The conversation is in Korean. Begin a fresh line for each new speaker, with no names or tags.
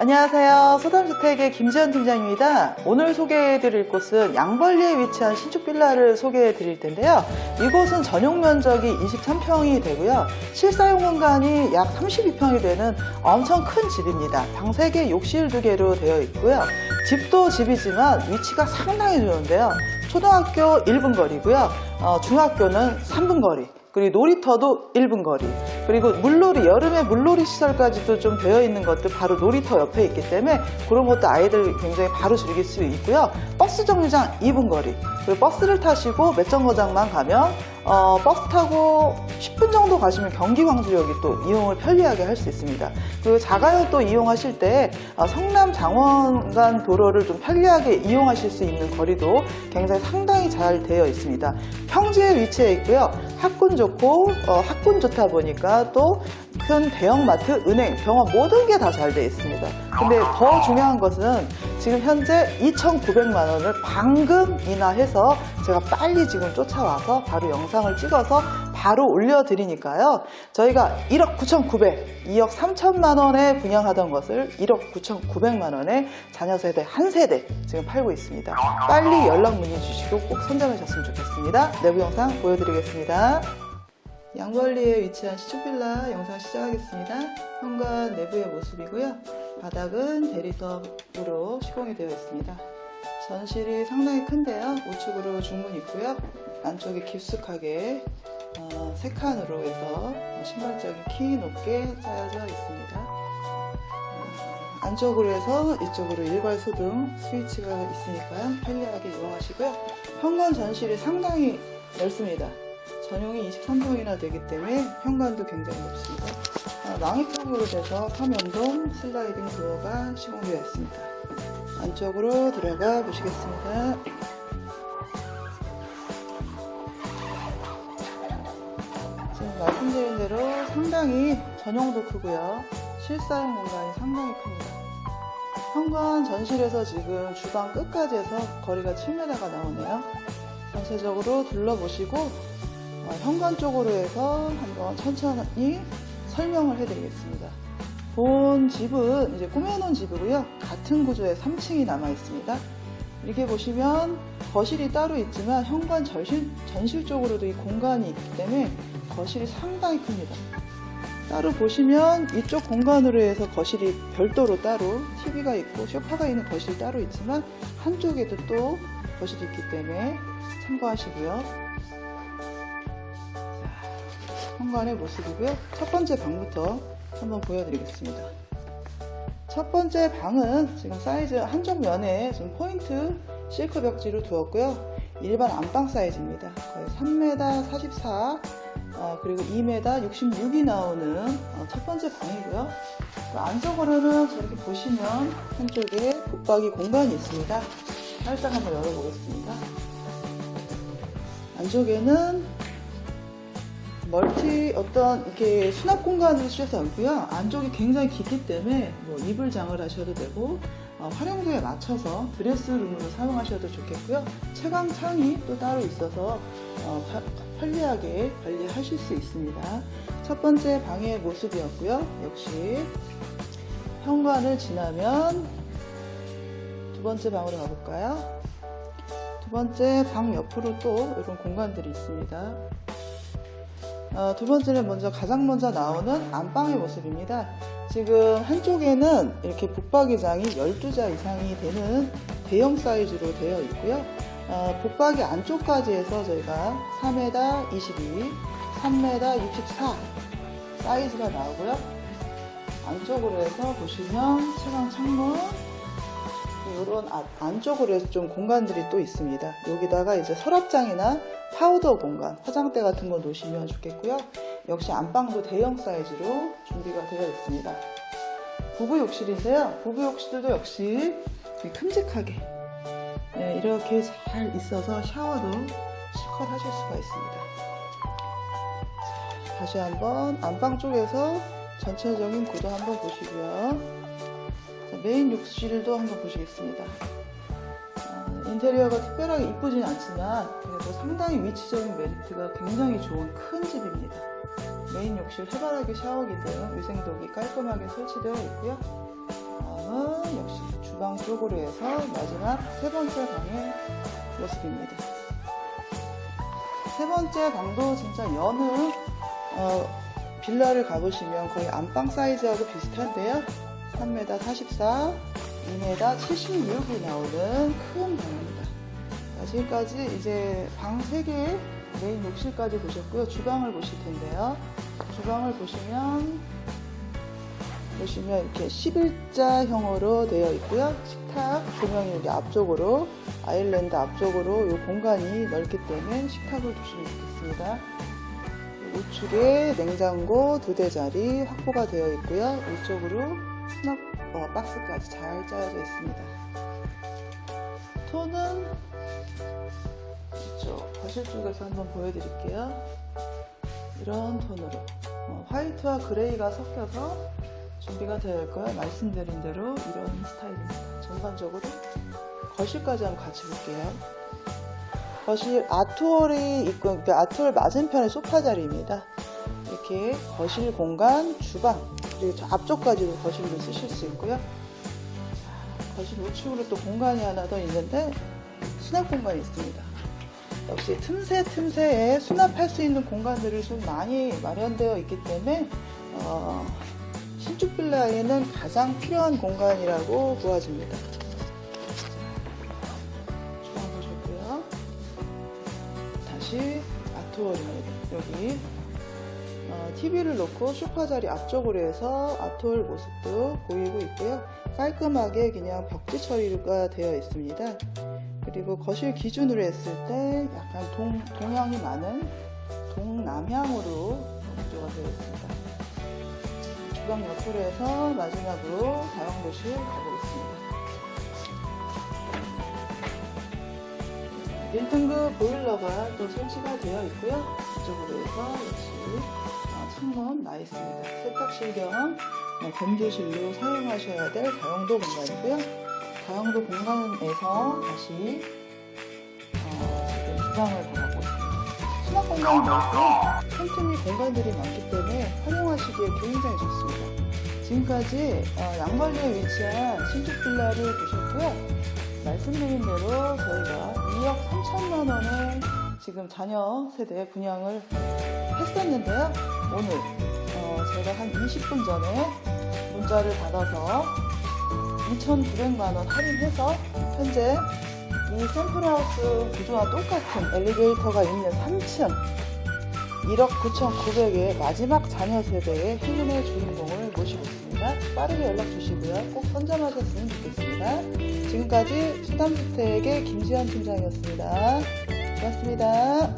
안녕하세요. 소담주택의 김지현 팀장입니다. 오늘 소개해드릴 곳은 양벌리에 위치한 신축 빌라를 소개해드릴 텐데요. 이곳은 전용 면적이 23평이 되고요. 실사용 공간이 약 32평이 되는 엄청 큰 집입니다. 방 3개, 욕실 2개로 되어 있고요. 집도 집이지만 위치가 상당히 좋은데요. 초등학교 1분 거리고요. 어, 중학교는 3분 거리. 그리고 놀이터도 1분 거리. 그리고 물놀이, 여름에 물놀이 시설까지도 좀 되어 있는 것도 바로 놀이터 옆에 있기 때문에 그런 것도 아이들 굉장히 바로 즐길 수 있고요. 버스 정류장 2분 거리. 그리고 버스를 타시고 몇 정거장만 가면 어, 버스 타고 10분 정도 가시면 경기 광주역이 또 이용을 편리하게 할 수 있습니다. 그리고 자가용 또 이용하실 때 어, 성남 장원간 도로를 좀 편리하게 이용하실 수 있는 거리도 굉장히 상당히 잘 되어 있습니다. 평지에 위치해 있고요. 학군 좋고 어, 학군 좋다 보니까 또 큰 대형마트, 은행, 병원 모든 게 다잘 되어 있습니다. 근데 더 중요한 것은 지금 현재 2,900만 원을 방금 인하해서 제가 빨리 지금 쫓아와서 바로 영상을 찍어서 바로 올려드리니까요. 저희가 1억 9,900, 2억 3천만 원에 분양하던 것을 1억 9,900만 원에 자녀 세대 한 세대 지금 팔고 있습니다. 빨리 연락 문의 주시고 꼭 선점하셨으면 좋겠습니다. 내부 영상 보여드리겠습니다. 양벌리에 위치한 시축빌라 영상 시작하겠습니다. 현관 내부의 모습이고요. 바닥은 대리석으로 시공이 되어 있습니다. 전실이 상당히 큰데요. 우측으로 중문 있고요. 안쪽에 깊숙하게 어, 세 칸으로 해서 신발장이 키 높게 짜여져 있습니다. 어, 안쪽으로 해서 이쪽으로 일괄 소등 스위치가 있으니까요. 편리하게 이용하시고요. 현관 전실이 상당히 넓습니다. 전용이 23평이나 되기 때문에 현관도 굉장히 높습니다. 아, 망이턱으로 돼서 카면동 슬라이딩 도어가 시공되어 있습니다. 안쪽으로 들어가 보시겠습니다. 지금 말씀드린 대로 상당히 전용도 크고요. 실사용 공간이 상당히 큽니다. 현관 전실에서 지금 주방 끝까지 해서 거리가 7m가 나오네요. 전체적으로 둘러보시고 어, 현관 쪽으로 해서 한번 천천히 설명을 해드리겠습니다. 본 집은 이제 꾸며놓은 집이고요. 같은 구조의 3층이 남아 있습니다. 이렇게 보시면 거실이 따로 있지만 현관 전실, 전실 쪽으로도 이 공간이 있기 때문에 거실이 상당히 큽니다. 따로 보시면 이쪽 공간으로 해서 거실이 별도로 따로 TV가 있고 소파가 있는 거실이 따로 있지만 한쪽에도 또 거실이 있기 때문에 참고하시고요. 현관의 모습이고요. 첫 번째 방부터 한번 보여드리겠습니다. 첫 번째 방은 지금 사이즈 한쪽 면에 지금 포인트 실크 벽지로 두었고요. 일반 안방 사이즈입니다. 거의 3m 44 어, 그리고 2m 66이 나오는 어, 첫 번째 방이고요. 그 안쪽으로는 저렇게 보시면 한쪽에 붙박이 공간이 있습니다. 살짝 한번 열어보겠습니다. 안쪽에는 멀티 어떤 이렇게 수납 공간을 쓰셔서 없고요. 안쪽이 굉장히 깊기 때문에 뭐 이불 장을 하셔도 되고 어, 활용도에 맞춰서 드레스룸으로 사용하셔도 좋겠고요. 채광 창이 또 따로 있어서 어, 파- 편리하게 관리하실 수 있습니다. 첫 번째 방의 모습이었고요. 역시 현관을 지나면 두 번째 방으로 가볼까요? 두 번째 방 옆으로 또 이런 공간들이 있습니다. 어, 두 번째는 먼저 가장 먼저 나오는 안방의 모습입니다. 지금 한쪽에는 이렇게 붙박이장이 12자 이상이 되는 대형 사이즈로 되어 있고요. 어, 붙박이 안쪽까지 해서 저희가 3m 22, 3m 64 사이즈가 나오고요. 안쪽으로 해서 보시면 채광 창문 이런 안쪽으로 해서 좀 공간들이 또 있습니다. 여기다가 이제 서랍장이나 파우더 공간, 화장대 같은 거 놓으시면 좋겠고요. 역시 안방도 대형 사이즈로 준비가 되어 있습니다. 부부 욕실인데요. 부부 욕실도 역시 큼직하게 네, 이렇게 잘 있어서 샤워도 실컷 하실 수가 있습니다. 자, 다시 한번 안방 쪽에서 전체적인 구도 한번 보시고요. 자, 메인 욕실도 한번 보시겠습니다. 어, 인테리어가 특별하게 이쁘진 않지만 그래도 상당히 위치적인 메리트가 굉장히 좋은 큰 집입니다. 메인 욕실 해바라기 샤워기 등 위생도기 깔끔하게 설치되어 있고요. 어, 다음은 역시 주방 쪽으로 해서 마지막 세 번째 방의 모습입니다. 세 번째 방도 진짜 여느 어, 빌라를 가보시면 거의 안방 사이즈하고 비슷한데요. 3m 44, 2m 76이 나오는 큰 방입니다. 자, 지금까지 이제 방 3개 메인 욕실까지 보셨고요. 주방을 보실 텐데요. 주방을 보시면 보시면 이렇게 11자형으로 되어 있고요. 식탁 조명이 여기 앞쪽으로 아일랜드 앞쪽으로 이 공간이 넓기 때문에 식탁을 두시면 좋겠습니다. 우측에 냉장고 두 대자리 확보가 되어 있고요. 이쪽으로 수납 어, 박스까지 잘 짜여져 있습니다. 톤은 이쪽 거실 쪽에서 한번 보여드릴게요. 이런 톤으로 어, 화이트와 그레이가 섞여서 준비가 되어 있고요. 말씀드린 대로 이런 스타일입니다. 전반적으로 거실까지 한번 같이 볼게요. 거실 아트월이 있고 그러니까 아트월 맞은편에 소파 자리입니다. 이렇게 거실 공간, 주방 그리고 저 앞쪽까지도 거실로 쓰실 수 있고요. 자, 거실 우측으로 또 공간이 하나 더 있는데 수납 공간이 있습니다. 역시 틈새 틈새에 수납할 수 있는 공간들이 좀 많이 마련되어 있기 때문에 어, 신축 빌라에는 가장 필요한 공간이라고 보아집니다. 주방 보셨고요. 다시 아트월입니다. 여기 TV를 놓고 소파 자리 앞쪽으로 해서 아트월 모습도 보이고 있고요. 깔끔하게 그냥 벽지 처리가 되어 있습니다. 그리고 거실 기준으로 했을 때 약간 동, 동향이 많은 동남향으로 구조가 되어 있습니다. 주방 옆으로 해서 마지막으로 다용도실 가보겠습니다. 1등급 보일러가 또 설치가 되어 있고요. 이쪽으로 해서 역시 어, 창문 나 있습니다. 세탁실 겸 어, 건조실로 사용하셔야 될 다용도 공간이고요. 다용도 공간에서 다시 어, 지금 주방을 바라보고 있습니다. 수납 공간이 넓고요. 틈틈이 공간들이 많기 때문에 활용하시기에 굉장히 좋습니다. 지금까지 어, 양벌리에 위치한 신축 빌라를 보셨고요. 말씀드린 대로 저희가 2억 3천만 원에 지금 자녀 세대 분양을 했었는데요. 오늘 어, 제가 한 20분 전에 문자를 받아서 2,900만 원 할인해서 현재 이 샘플하우스 구조와 똑같은 엘리베이터가 있는 3층 1억 9,900의 마지막 자녀 세대의 행운의 주인공을 모시고 있습니다. 빠르게 연락 주시고요. 꼭 선점하셨으면 좋겠습니다. 지금까지 수담주택의 김지현 팀장이었습니다. 고맙습니다.